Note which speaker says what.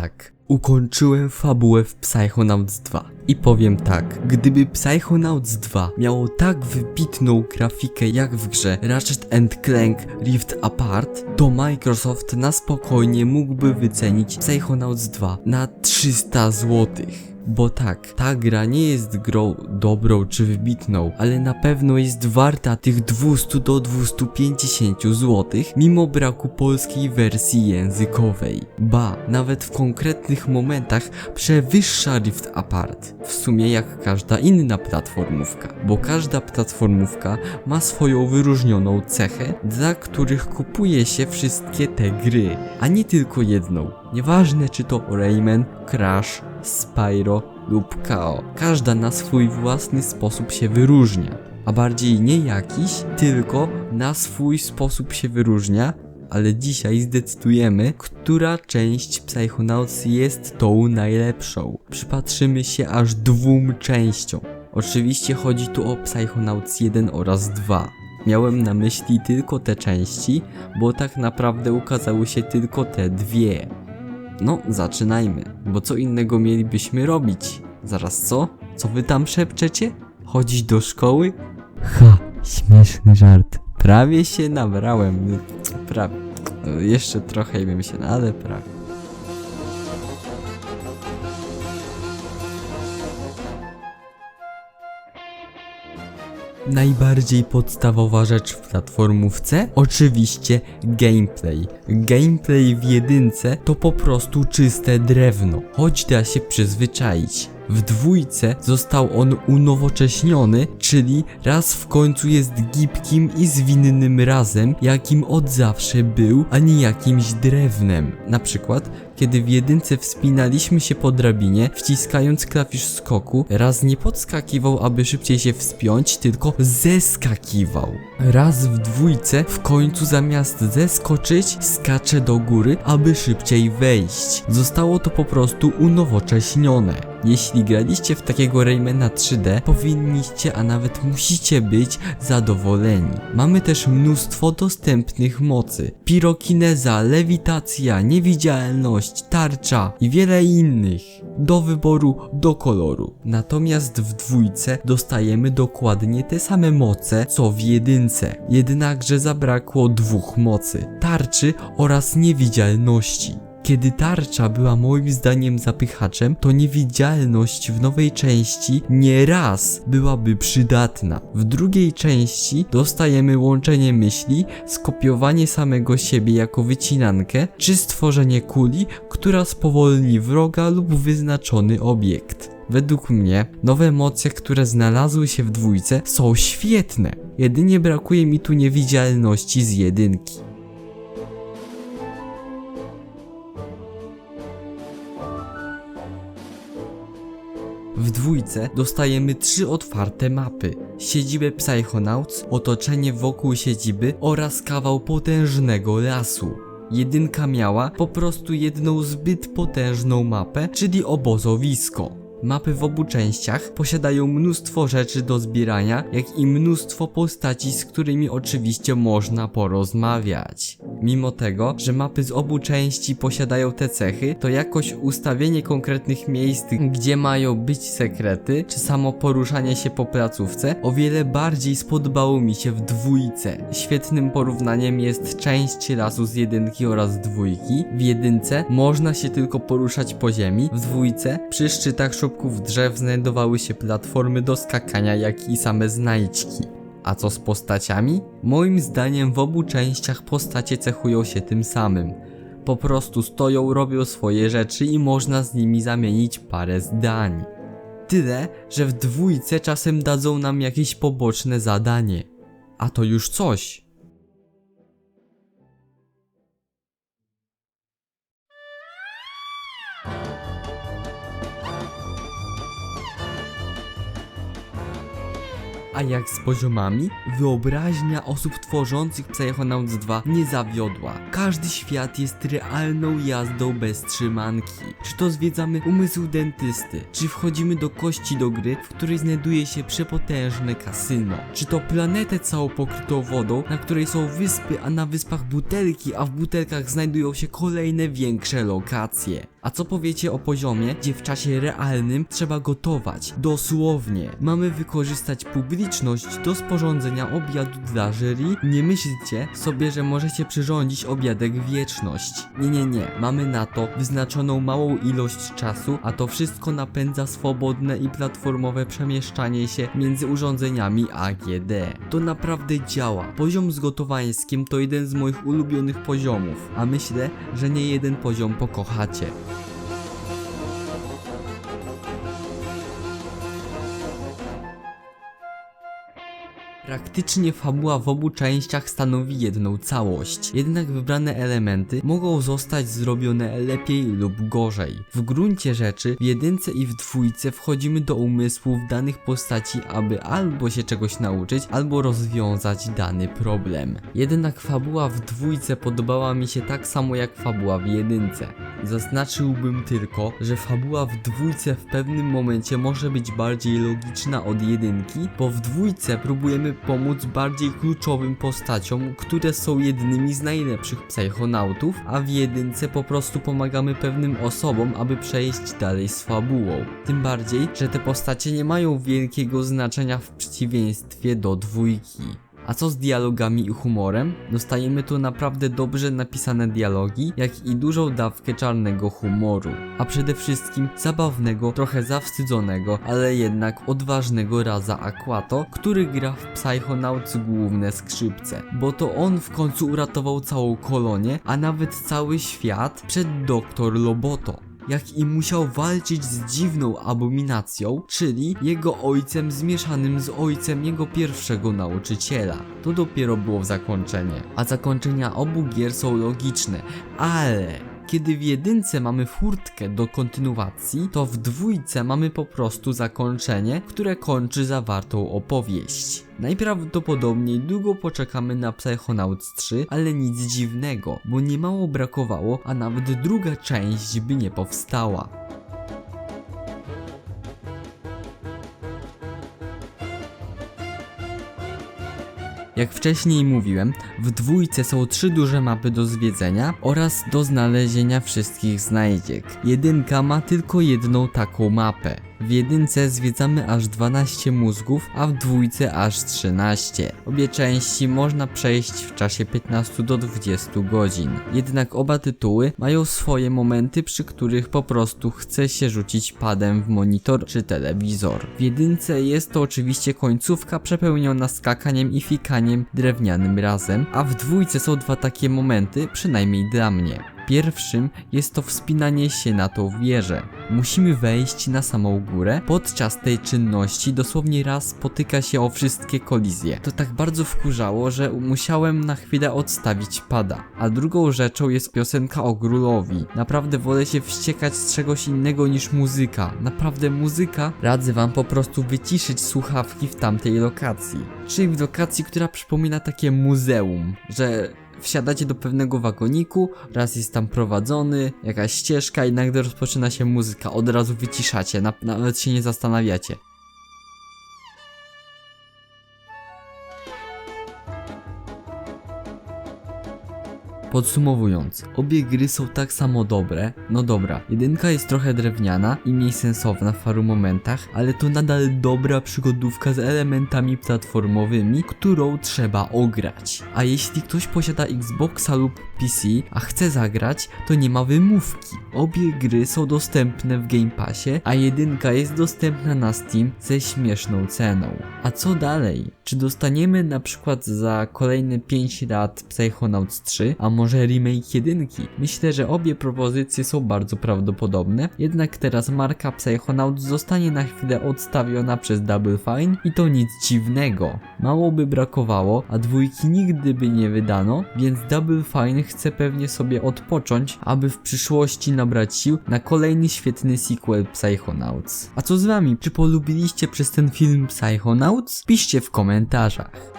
Speaker 1: tak, ukończyłem fabułę w Psychonauts 2. I powiem tak, gdyby Psychonauts 2 miało tak wybitną grafikę jak w grze Ratchet Clank Rift Apart, to Microsoft na spokojnie mógłby wycenić Psychonauts 2 na 300 złotych. Bo tak, ta gra nie jest grą dobrą czy wybitną, ale na pewno jest warta tych 200 do 250 zł, mimo braku polskiej wersji językowej. Ba, nawet w konkretnych momentach przewyższa Rift Apart. W sumie jak każda inna platformówka, bo każda platformówka ma swoją wyróżnioną cechę, dla których kupuje się wszystkie te gry, a nie tylko jedną. Nieważne czy to Rayman, Crash, Spyro lub KO. Każda na swój własny sposób się wyróżnia. A bardziej nie jakiś, tylko na swój sposób się wyróżnia, ale dzisiaj zdecydujemy, która część Psychonauts jest tą najlepszą. Przypatrzymy się aż dwóm częściom. Oczywiście chodzi tu o Psychonauts 1 oraz 2. Miałem na myśli tylko te części, bo tak naprawdę ukazały się tylko te dwie. No, zaczynajmy, bo co innego mielibyśmy robić? Zaraz co? Co wy tam szepczecie? Chodzić do szkoły? Ha, śmieszny żart. Prawie się nabrałem. Prawie. No, Jeszcze trochę bym się, ale prawie. Najbardziej podstawowa rzecz w platformówce? Oczywiście gameplay. Gameplay w jedynce to po prostu czyste drewno, choć da się przyzwyczaić. W dwójce został on unowocześniony, czyli raz w końcu jest gibkim i zwinnym razem, jakim od zawsze był, a nie jakimś drewnem. Na przykład, kiedy w jedynce wspinaliśmy się po drabinie, wciskając klawisz skoku, raz nie podskakiwał, aby szybciej się wspiąć, tylko zeskakiwał. Raz w dwójce w końcu zamiast zeskoczyć, skacze do góry, aby szybciej wejść. Zostało to po prostu unowocześnione. Jeśli graliście w takiego Raymana 3D, powinniście, a nawet musicie być zadowoleni. Mamy też mnóstwo dostępnych mocy. Pirokineza, lewitacja, niewidzialność, tarcza i wiele innych. Do wyboru, do koloru. Natomiast w dwójce dostajemy dokładnie te same moce, co w jedynce. Jednakże zabrakło dwóch mocy. Tarczy oraz niewidzialności. Kiedy tarcza była moim zdaniem zapychaczem, to niewidzialność w nowej części nie raz byłaby przydatna. W drugiej części dostajemy łączenie myśli, skopiowanie samego siebie jako wycinankę, czy stworzenie kuli, która spowolni wroga lub wyznaczony obiekt. Według mnie nowe moce, które znalazły się w dwójce są świetne. Jedynie brakuje mi tu niewidzialności z jedynki. W dwójce dostajemy trzy otwarte mapy. Siedzibę Psychonauts, otoczenie wokół siedziby oraz kawał potężnego lasu. Jedynka miała po prostu jedną zbyt potężną mapę, czyli obozowisko. Mapy w obu częściach posiadają mnóstwo rzeczy do zbierania, jak i mnóstwo postaci, z którymi oczywiście można porozmawiać. Mimo tego, że mapy z obu części posiadają te cechy, to jakoś ustawienie konkretnych miejsc, gdzie mają być sekrety, czy samo poruszanie się po placówce, o wiele bardziej spodobało mi się w dwójce. Świetnym porównaniem jest część lasu z jedynki oraz dwójki. W jedynce można się tylko poruszać po ziemi, w dwójce przy szczytach szopków drzew znajdowały się platformy do skakania, jak i same znajdźki. A co z postaciami? Moim zdaniem w obu częściach postacie cechują się tym samym. Po prostu stoją, robią swoje rzeczy i można z nimi zamienić parę zdań. Tyle, że w dwójce czasem dadzą nam jakieś poboczne zadanie. A to już coś. A jak z poziomami? Wyobraźnia osób tworzących Psychonauts 2 nie zawiodła. Każdy świat jest realną jazdą bez trzymanki. Czy to zwiedzamy umysł dentysty, czy wchodzimy do kości do gry, w której znajduje się przepotężne kasyno, czy to planetę całą pokrytą wodą, na której są wyspy, a na wyspach butelki, a w butelkach znajdują się kolejne większe lokacje. A co powiecie o poziomie, gdzie w czasie realnym trzeba gotować? Dosłownie. Mamy wykorzystać publiczność do sporządzenia obiadu dla jury? Nie myślcie sobie, że możecie przyrządzić obiadek wieczność. Nie, nie, nie. Mamy na to wyznaczoną małą ilość czasu, a to wszystko napędza swobodne i platformowe przemieszczanie się między urządzeniami AGD. To naprawdę działa. Poziom z gotowańskim to jeden z moich ulubionych poziomów, a myślę, że nie jeden poziom pokochacie. Praktycznie fabuła w obu częściach stanowi jedną całość, jednak wybrane elementy mogą zostać zrobione lepiej lub gorzej. W gruncie rzeczy w jedynce i w dwójce wchodzimy do umysłów danych postaci, aby albo się czegoś nauczyć, albo rozwiązać dany problem. Jednak fabuła w dwójce podobała mi się tak samo jak fabuła w jedynce. Zaznaczyłbym tylko, że fabuła w dwójce w pewnym momencie może być bardziej logiczna od jedynki, bo w dwójce próbujemy pomóc bardziej kluczowym postaciom, które są jednymi z najlepszych psychonautów, a w jedynce po prostu pomagamy pewnym osobom, aby przejść dalej z fabułą. Tym bardziej, że te postacie nie mają wielkiego znaczenia w przeciwieństwie do dwójki. A co z dialogami i humorem? Dostajemy tu naprawdę dobrze napisane dialogi, jak i dużą dawkę czarnego humoru. A przede wszystkim zabawnego, trochę zawstydzonego, ale jednak odważnego Raza Aquato, który gra w Psychonauts główne skrzypce. Bo to on w końcu uratował całą kolonię, a nawet cały świat przed doktor Loboto jak i musiał walczyć z dziwną abominacją, czyli jego ojcem zmieszanym z ojcem jego pierwszego nauczyciela. To dopiero było zakończenie. A zakończenia obu gier są logiczne, ale kiedy w jedynce mamy furtkę do kontynuacji, to w dwójce mamy po prostu zakończenie, które kończy zawartą opowieść. Najprawdopodobniej długo poczekamy na Psychonauts 3, ale nic dziwnego, bo niemało brakowało, a nawet druga część by nie powstała. Jak wcześniej mówiłem, w dwójce są trzy duże mapy do zwiedzenia oraz do znalezienia wszystkich znajdziek. Jedynka ma tylko jedną taką mapę. W jedynce zwiedzamy aż 12 mózgów, a w dwójce aż 13. Obie części można przejść w czasie 15 do 20 godzin. Jednak oba tytuły mają swoje momenty, przy których po prostu chce się rzucić padem w monitor czy telewizor. W jedynce jest to oczywiście końcówka przepełniona skakaniem i fikaniem drewnianym razem, a w dwójce są dwa takie momenty, przynajmniej dla mnie. Pierwszym jest to wspinanie się na tą wieżę. Musimy wejść na samą górę. Podczas tej czynności dosłownie raz spotyka się o wszystkie kolizje. To tak bardzo wkurzało, że musiałem na chwilę odstawić pada. A drugą rzeczą jest piosenka o Grólowi. Naprawdę wolę się wściekać z czegoś innego niż muzyka. Naprawdę muzyka radzę wam po prostu wyciszyć słuchawki w tamtej lokacji. Czyli w lokacji, która przypomina takie muzeum, że wsiadacie do pewnego wagoniku, raz jest tam prowadzony, jakaś ścieżka i nagle rozpoczyna się muzyka, od razu wyciszacie, na, nawet się nie zastanawiacie. Podsumowując, obie gry są tak samo dobre. No dobra, jedynka jest trochę drewniana i mniej sensowna w paru momentach, ale to nadal dobra przygodówka z elementami platformowymi, którą trzeba ograć. A jeśli ktoś posiada Xboxa lub PC, a chce zagrać, to nie ma wymówki. Obie gry są dostępne w Game Passie, a jedynka jest dostępna na Steam ze śmieszną ceną. A co dalej? Czy dostaniemy na przykład za kolejne 5 lat Psychonauts 3, a może może remake jedynki. Myślę, że obie propozycje są bardzo prawdopodobne, jednak teraz marka Psychonauts zostanie na chwilę odstawiona przez Double Fine i to nic dziwnego. Mało by brakowało, a dwójki nigdy by nie wydano, więc Double Fine chce pewnie sobie odpocząć, aby w przyszłości nabrać sił na kolejny świetny sequel Psychonauts. A co z wami? Czy polubiliście przez ten film Psychonauts? Piszcie w komentarzach.